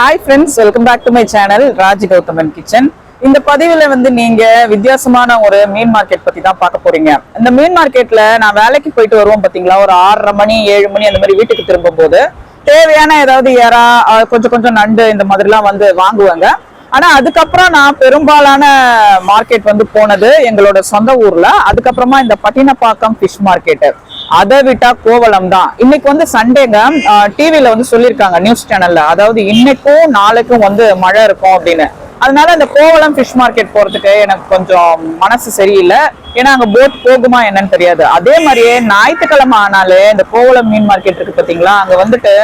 Hi friends welcome back to my channel Raj Gowthaman kitchen இந்த பதிவில் வந்து நீங்க வித்தியாசமான ஒரு மீன் மார்க்கெட் பத்தி தான் பார்க்க போறீங்க. இந்த மீன் மார்க்கெட்ல நான் வேலைக்கு போயிட்டு வருவோம் பாத்தீங்களா? ஒரு ஆறரை மணி ஏழு மணி அந்த மாதிரி வீட்டுக்கு திரும்பும் போது தேவையான ஏதாவது எறா கொஞ்சம் கொஞ்சம் நண்டு இந்த மாதிரிலாம் வந்து வாங்குவாங்க. ஆனா அதுக்கப்புறம் நான் பெரும்பாலான மார்க்கெட் வந்து போனது எங்களோட சொந்த ஊர்ல. அதுக்கப்புறமா இந்த பட்டினப்பாக்கம் ஃபிஷ் மார்க்கெட் அதை விட்டா கோவளம் தான் இன்னைக்கு வந்து சண்டேங்க. டிவில வந்து சொல்லியிருக்காங்க நியூஸ் சேனல்ல அதாவது இன்னைக்கும் நாளைக்கும் வந்து மழை இருக்கும் அப்படின்னு. அதனால அந்த கோவளம் ஃபிஷ் மார்க்கெட் போறதுக்கு எனக்கு கொஞ்சம் மனசு சரியில்லை. ஏன்னா அங்க போட் போகுமா என்னன்னு தெரியாது. அதே மாதிரியே ஞாயிற்றுக்கிழமை ஆனாலே இந்த கோவளம் மீன் மார்க்கெட் இருக்கு பாத்தீங்களா? அங்க வந்துட்டு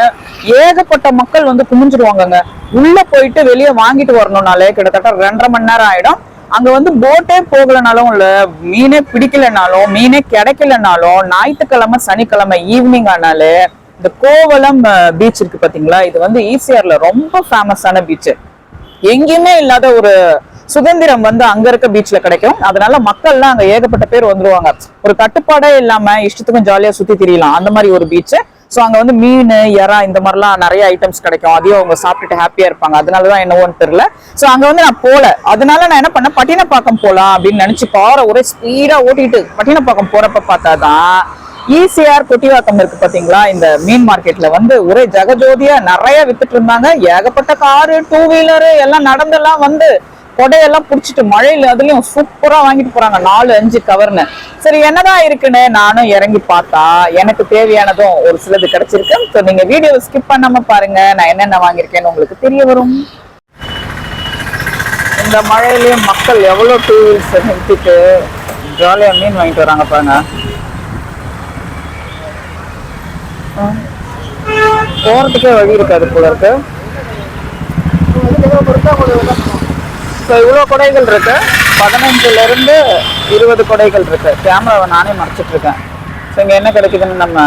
ஏகப்பட்ட மக்கள் வந்து குமிஞ்சிருவாங்கங்க. உள்ள போயிட்டு வெளியே வாங்கிட்டு வரணும்னாலே கிட்டத்தட்ட ரெண்டரை மணி நேரம் ஆயிடும். அங்க வந்து போட்டே போகலனாலும் இல்ல மீனே பிடிக்கலனாலும் மீனே கிடைக்கலனாலும் ஞாயிற்றுக்கிழமை சனிக்கிழமை ஈவினிங் ஆனாலே இந்த கோவலம் பீச் இருக்கு பாத்தீங்களா? இது வந்து ஈசிஆர்ல ரொம்ப ஃபேமஸான பீச் எங்கேயுமே இல்லாத ஒரு சுதந்திரம் வந்து அங்க இருக்க பீச்ல கிடைக்கும். அதனால மக்கள்லாம் அங்க ஏகப்பட்ட பேர் வந்துருவாங்க. ஒரு கட்டுப்பாடே இல்லாம இஷ்டத்துக்கும் ஜாலியா சுத்தி திரியலாம். அந்த மாதிரி ஒரு பீச் சோ அங்க வந்து மீன் எறா இந்த மாதிரிலாம் நிறைய ஐட்டம்ஸ் கிடைக்கும். அதையும் அவங்க சாப்பிட்டுட்டு ஹாப்பியா இருப்பாங்க. அதனாலதான் என்னவோன்னு தெரியல. சோ அங்க வந்து நான் போல. அதனால நான் என்ன பண்ணேன்? பட்டினப்பாக்கம் போலாம் அப்படின்னு நினைச்சு காரை ஒரே ஸ்பீடா ஓட்டிட்டு பட்டினப்பாக்கம் போறப்ப பார்த்தாதான் ஈசிஆர் கொட்டிவாக்கம் இருக்கு பாத்தீங்களா? இந்த மீன் மார்க்கெட்ல வந்து ஒரே ஜெகஜோதியா நிறைய வித்துட்டு இருந்தாங்க. ஏகப்பட்ட காரு டூ வீலரு எல்லாம் நடந்தெல்லாம் வந்து கொடையெல்லாம் பிடிச்சிட்டு மழையில அதுலயும் சூப்பரா வாங்கிட்டு போறாங்க. நாலு அஞ்சு கவர்னு சரி என்னதான் இருக்குன்னு நானும் இறங்கி பார்த்தா எனக்கு தேவையானதும் ஒரு சிலது கிடைச்சிருக்கு. ஸோ நீங்க வீடியோவை ஸ்கிப் பண்ணாம பாருங்க. நான் என்னென்ன வாங்கியிருக்கேன்னு உங்களுக்கு தெரிய வரும். இந்த மழையிலயும் மக்கள் எவ்வளோ டூ வீல்ஸ் நிறுத்திட்டு ஜாலியாக மீன் வாங்கிட்டு வராங்க பாருங்க. போறதுக்கே வழி இருக்காது போல இருக்கு. ஸோ இவ்வளோ கொடைகள் இருக்கு. பதினஞ்சுல இருந்து இருபது கொடைகள் இருக்கு. கேமராவை நானே மறைச்சிட்டு இருக்கேன் ஸோ இங்க என்ன கிடைக்குதுன்னு நம்ம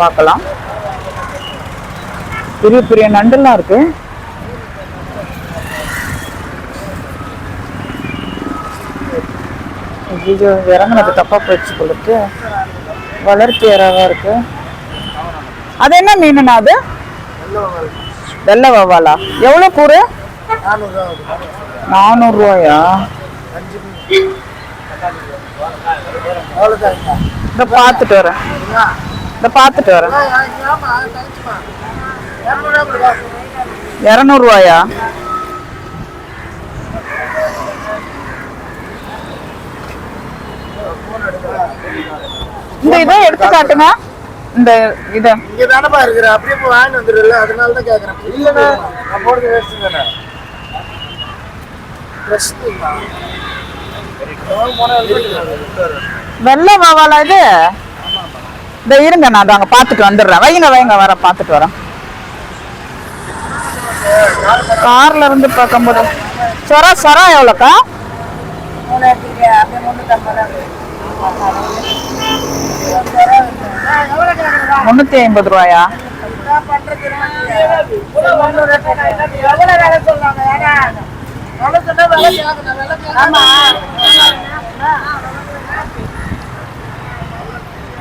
பார்க்கலாம். பெரிய பெரிய நண்டுலாம் இருக்கு. ஐயோ இறங்குனது தப்பா போயிடுச்சு இருக்கு. வளர்ப்பு ஏறாவா இருக்கு. அது என்ன மீனுண்ணா அது? வெள்ளை வவ்வாலா எவ்வளோ கூறு? நானூறு ரூபாயா இந்த பார்த்துட்டு வரேன். இந்த பார்த்துட்டு வரேன். இரநூறுவாயா? இந்த இதை எடுத்து காட்டுங்க. இந்த இதை. இங்க தானப்பா இருக்கிற அப்படியே வாங்கிட்டு வந்துடுல அதனால தான் கேக்குறேன். இல்லண்ணா நான் போடுறது வேஸ்ட் தானே. வெள்ளை மாவால இது? இந்த இருங்க நான் அதை அங்கே பார்த்துட்டு வந்துடுறேன். வைங்க வைங்க வர பார்த்துட்டு வரேன் கார்ல இருந்து பார்க்கும்போது. சொரா சொரா எவ்வளோக்கா? முன்னூத்தி ஐம்பது ரூபாயா?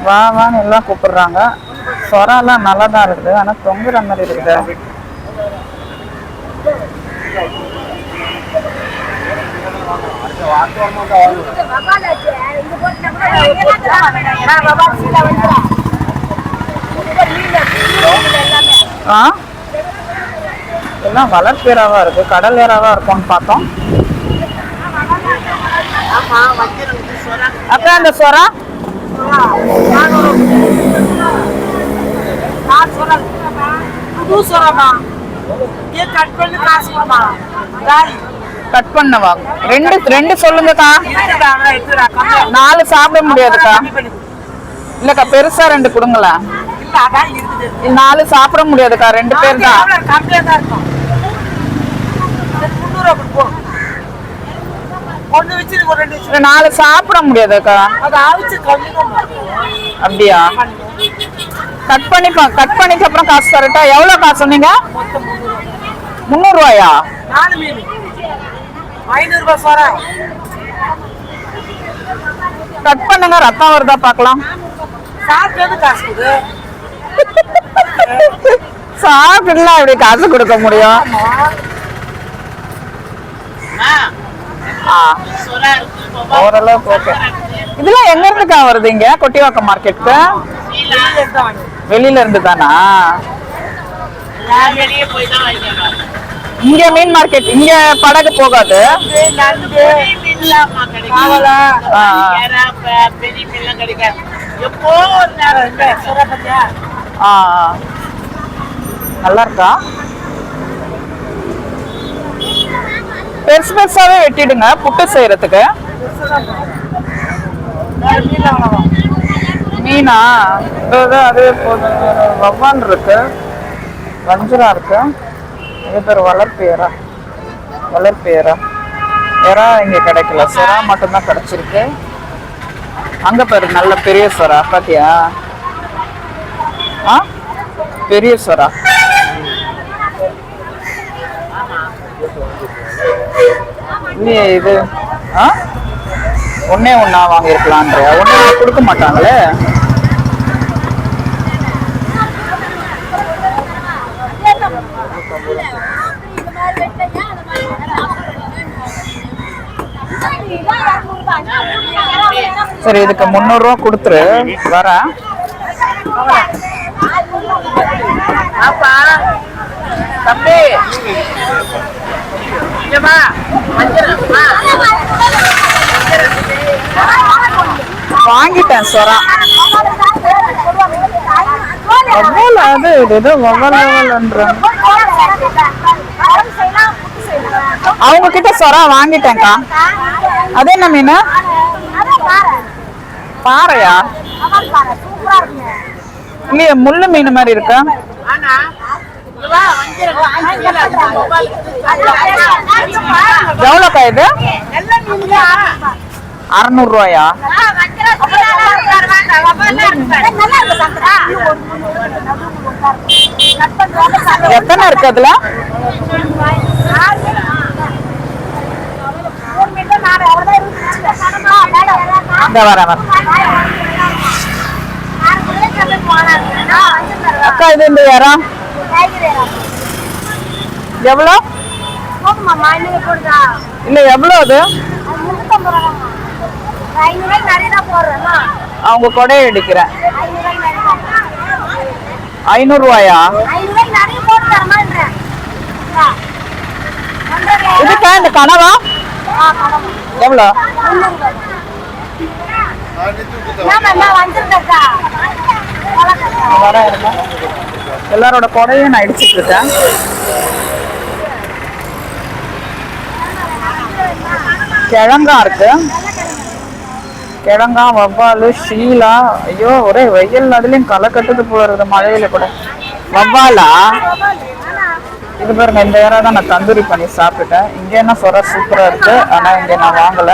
வா வான்னு எல்லாம் கூப்பிடுறாங்க. சொராலாம் நல்லா தான் இருக்குது ஆனால் தொங்குற மாதிரி இருக்குது. ஆ? எல்லாம் வளர்ப்பேராவா இருக்கு. கடல் ஏறாவா இருக்கும்னு பார்த்தோம். அக்கா அந்த சொரா கட் பண்ணவா? ரெண்டு ரெண்டு சொல்லுங்கக்கா. நாலு சாப்பிட முடியாதுக்கா. இல்லக்கா பெருசா ரெண்டு கொடுங்களேன். நாலு சாப்பிட முடியாதுக்கா ரெண்டு பேர் தான் நாலு சாப்பிட முடியாதுக்கா அப்படியா? கட் பண்ணி கட் பண்ணிக்கு அப்புறம் காசு தரட்டா? எவ்வளவு காசு சொன்னீங்க? முந்நூறு ரூபாயா நாலு மீன். ஐநூறு ரூபாய் சாரா கட் பண்ணுங்க ரத்தம் வருதா பார்க்கலாம். சாப்பிட்டுலாம் இப்படி காசு கொடுக்க முடியும். ஓரளவுக்கு ஓகே. இதெல்லாம் எங்க இருந்துக்கா வருது இங்க? கொட்டிவாக்கம் மார்க்கெட்டுக்கு வெளியில இருந்து தானா? இங்க மீன் மார்க்கெட் இங்க படகு போகாது? மீன்லாமா கிடைக்கும் ஆ, ஆ. ஏன்னா ப- பெரிய மீன்லாம் கிடைக்காது எப்போ ஒரு நேரம் இந்த சுரப்பத்தியா ஆ ஆ. நல்லா இருக்கா பெருசு பெருசாவே வெட்டிடுங்க புட்டு செய்யறதுக்கு. மீனா இதோ இதோ அது போதும் வவ்வான் இருக்கு வஞ்சரா இருக்கு. இது பேர் வளர்ப்பேரா வளர்ப்பேரா எறா இங்கே கிடைக்கல. சுறா மட்டும்தான் கிடைச்சிருக்கு. அங்க பேர் நல்ல பெரிய சுறா பாத்தியா? ஆ? பெரிய சுறா. இது ஆ? ஒன்னே ஒன்னா வாங்கியிருக்கலான்ற ஒன்னே கொடுக்க மாட்டாங்களே? சரி இதுக்கு முந்நூறுரூவா கொடுத்துரு. வரேன். அப்பா தம்பி. வாங்கிட்டேன் சொரா அவ்வளோ அது இது ஏதோ வவல் வவல்ன்றாங்க அவங்க கிட்ட சொரா வாங்கிட்டேங்க்கா அது என்ன மீன்? பாறையா? இல்லையே முள்ளு மீன் மாதிரி இருக்கா ஆனா இங்க வா வஞ்சிரம் எவ்வளோக்கா இது? அறநூறுவாயா? எத்தனை இருக்கு அதுல? இந்த வரேன் அக்கா இது இந்த இறா எவ்வளோ? இல்ல எவ்வளோ அது? அவங்க கொடையை அடிக்கிறேன் ஐநூறுவாய்க்கு நிறைய தான் ஐநூறு ரூபாயா ஐநூறுவாய்க்கு நிறைய போட்டு தரமான்றேன் இதுக்கா இந்த கனவா? எவ்வளோ? எல்லாரோட குடையும் நான் அடிச்சுட்டு இருக்கேன் கிழங்கா இருக்கு. கிழங்கா வவ்வாலு ஷீலா. ஐயோ ஒரே வெயில் அதுலயும் களை கட்டுது போறது மழையில கூட. வவ்வாலா? இது பாருங்க இந்த ஏரா தான் நான் தந்தூரி பண்ணி சாப்பிட்டுட்டேன். இங்க என்ன சொர சூப்பரா இருக்கு. ஆனா இங்க நான் வாங்கல.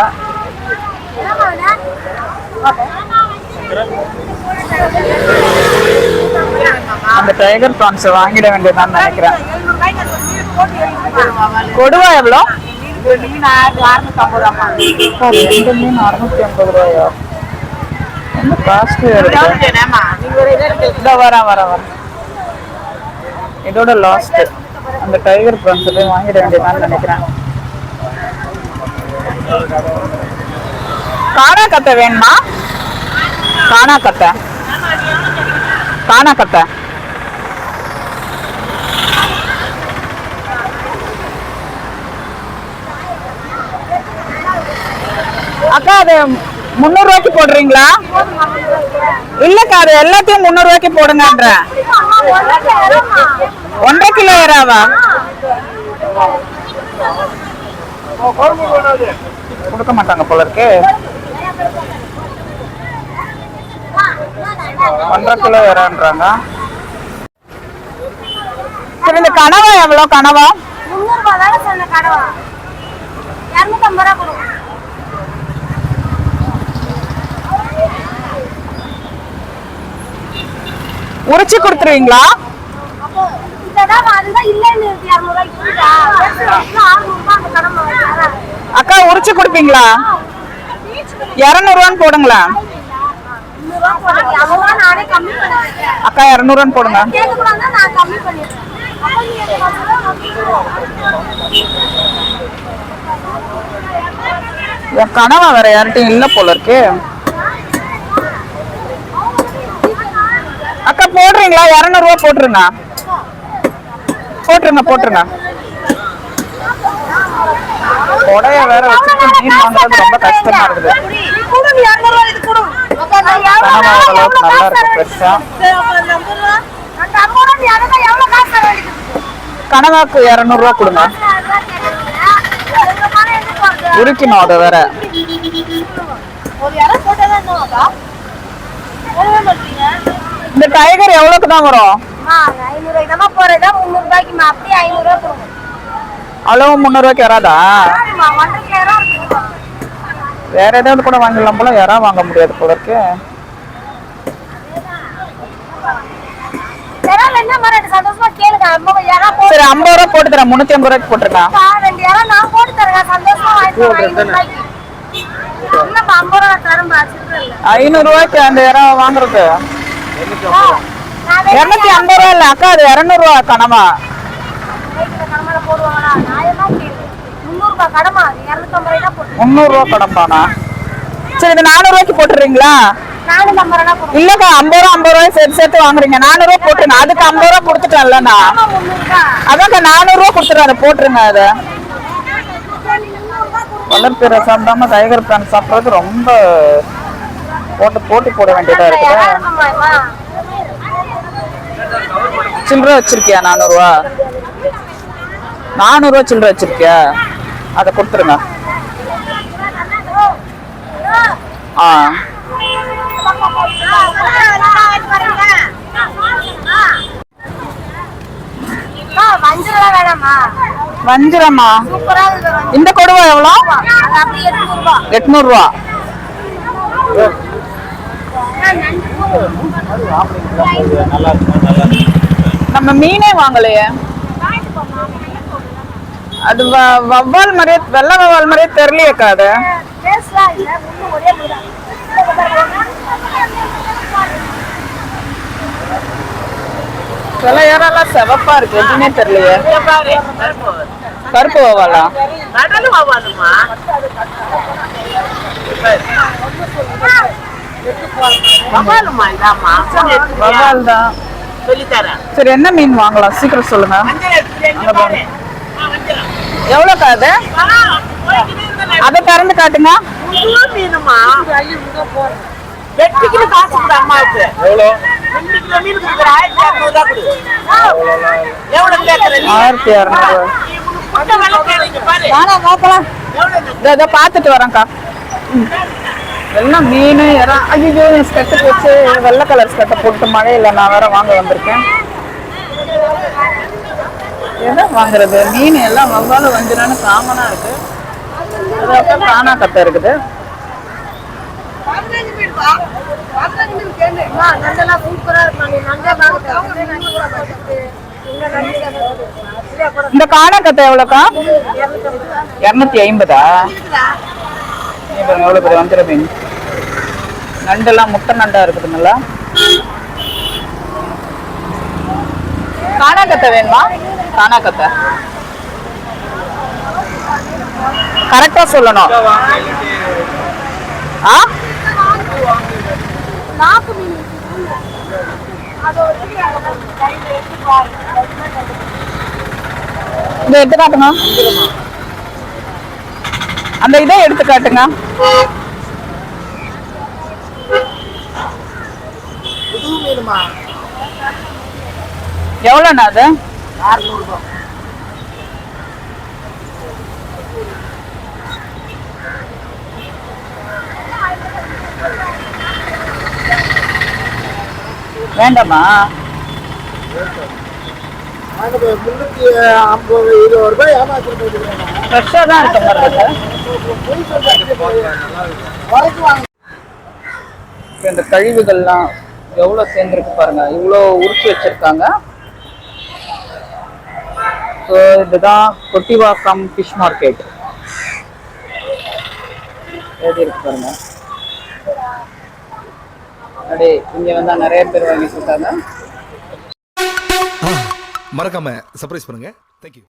அந்த டைகர் ப்ரான்ஸ் வாங்கிட வேண்டியதான்னு நினைக்கிறேன். கொடுவா எவ்வளோ? மீன் அறுநூத்தம்பது ரூபாமா சார் ரெண்டு மீன் அறுநூத்தி ஐம்பது ரூபாயா என்ன காஸ்ட்லி இருக்கு வரேன் வரேன் வரேன். இதோட லாஸ்ட் அந்த டைகர் ப்ரான்ஸ் போய் வாங்கிட வேண்டியதான்னு நினைக்கிறேன். காணா கத்தை வேணுமா? காணா கத்தை. காணா கத்தை. அக்கா அது முந்நூறு ரூபாய்க்கு போடுறீங்களா? இல்லக்கா அது எல்லாத்தையும் முந்நூறு ரூபாய்க்கு ஒன்றரை கிலோ ஏறாவா? கொடுக்க மாட்டாங்க போல இருக்கு. ஒன்றரை கிலோ ஏறான்றாங்க சரி இந்த கனவா எவ்வளோ? கனவா? முந்நூறுபா தானே சொன்ன கடவா இரநூத்தம்பது ரூபா கொடுங்க உரிச்சு கொடுத்துருவீங்களா? அக்கா உரிச்சு கொடுப்பீங்களா? இரநூறுவான்னு போடுங்களேன் முந்நூறுபா போடுங்க அவ்வளோ நானே கம்மி பண்ணிருக்கேன் அக்கா இரநூறுவான்னு போடுங்க. என் கனவா வேற யார்கிட்டயும் இல்ல போல இருக்கு. அக்கா போடுறீங்களா? இரநூறுவா போட்டுருங்க. போட்டுருங்க போட்டுருங்க. கொடைய வேற வச்சுட்டு மீன் வாங்குறது ரொம்ப கஷ்டமா இருக்குது. கூட நீ இரநூறுவா இது கொடு கனவா ஓரளவுக்கு நல்லா இருக்கு ஃப்ரெஷ்ஷா அந்த அம்மா நீ அதுதான் எவ்வளவு காசு தர வேண்டியது கனவாக்கு இரநூறுவா கொடுங்க. உரிக்கணும் அதை வேற? இந்த டைகர் எவ்வளவுக்கு தான் வரும்? அம்மா ஐநூறு இதமா போறதா வேற ஏதாவது கூட வாங்கிடலாம் போல யாரா வாங்க முடியாது போல இருக்கு. சரி ஐம்பது ரூபா போட்டு தரேன் முன்னூத்தி ஐம்பது ரூபாய்க்கு போட்டிருக்கேன் ரெண்டு இறா நான் போட்டு தரேன் சந்தோஷமா வாங்கிட்டு வரேன் ஐநூறு ரூபாய்க்கு. அந்த இடம் வாங்குறது இருநூத்தி ஐம்பது ரூபா இல்ல அக்கா அது இருநூறு ரூபா கனமா வயிற்றுல கடமையில போடுவாங்களா நியாயமா கேளு முந்நூறு ரூபாய் கடமை அது இரநூத்தம்பது ரூபாய் தான் போட்டு முந்நூறு ரூபா கடம்பானா சரி இது நானூறு ரூபாய்க்கு போட்டுறீங்களா இல்லக்கா ஐம்பது ரூபா ஐம்பது ரூபாய் சேர்த்து சேர்த்து வாங்குறீங்க. நானூறு ரூபா போட்டுருங்க. அதுக்கு ஐம்பது ரூபா கொடுத்துட்டேன்ல நான் ஆமா முந்நூறு ரூபாய் அதான்க்கா நானூறு ரூபா கொடுத்துருங்க அதை போட்டுருங்க அதை. வளர்ப்பிற சாப்பிடாம டைகர் பிரான் சாப்பிட்றது ரொம்ப போட்டு போட்டி போட வேண்டியதா இருக்குது. சில்லறை வச்சிருக்கியா நானூறுவா? நானூறுவா சில்லறை வச்சிருக்கியா? அதை கொடுத்துருங்க. ஆ. வஞ்சிரமா? இந்த கொடுவா எவ்வளோ? எட்நூறு எட்நூறுவா. நம்ம மீனே வாங்கலையே. அது வ- வவ்வால் மாதிரியே வெள்ளை வவ்வால் மாதிரியே தெரியலையேக்கா அது சில ஏரெல்லாம் செவப்பா இருக்கு எதுவுமே தெரியலையே கருப்பு. எடுத்துக்கிறியா? வவ்வால் தான். சரி என்ன மீன் வாங்கலாம் சீக்கிரம் சொல்லுங்க மஞ்சள் எடுத்துக்கிறியா? இங்க பாரு. ஆ, மஞ்சள். எவ்வளோக்கா அது. அதை திறந்து காட்டுங்க. மீனுமா? வெட்டிக்கிட்டு காசு அம்மாவுக்கு. கொடுக்குற, ஆயிரத்தி இரநூறு பார்த்துட்டு வரேன்க்கா. எல்லாம் மீன் இறா. ஐயோ ஸ்கெட்டு போச்சு. வெள்ளை கலர் ஸ்கெட்டை போட்டு மழையில நான் வேற வாங்க வந்திருக்கேன். எதை வாங்குறது? மீன் எல்லாம் வவ்வால வஞ்சிரான்னு காமனா இருக்கு. அதுக்கப்புறம் காணா கத்தை இருக்குது. இந்த காணா கத்தை எவ்வளோக்கா? இரநூத்தி ஐம்பதா? இங்க பாருங்க எவ்வளோ பெரிய வஞ்சிர மீன்? நண்டெல்லாம் முட்டை நண்டா இருக்குதுங்களா? காணா கத்தை வேணுமா? காணா கத்தை கரெக்டா சொல்லணும். ஆ? இதை எடுத்து காட்டுங்க. அந்த இதை எடுத்து காட்டுங்க. வேணுமா? எவ்வளோண்ணா அது? அறுநூறுபா வேண்டாமா? நாங்கள் ஐம்பது இருபது ரூபாய் ஏமாத்திட்டு ஃப்ரெஷ்ஷாக தான் இருக்க மாதிரி இருக்கு இந்த கழிவுகள்லாம் எவ்வளோ சேர்ந்துருக்கு பாருங்க. இவ்வளோ உருட்டி வச்சிருக்காங்க. ஸோ இதுதான் கொட்டிவாக்கம் ஃபிஷ் மார்க்கெட் எழுதி இருக்கு பாருங்க. அப்படியே இங்க வந்தா நிறைய பேர் வாங்கிட்டு இருக்காங்க மறக்காம சர்ப்ரைஸ் பண்ணுங்க. தேங்க்யூ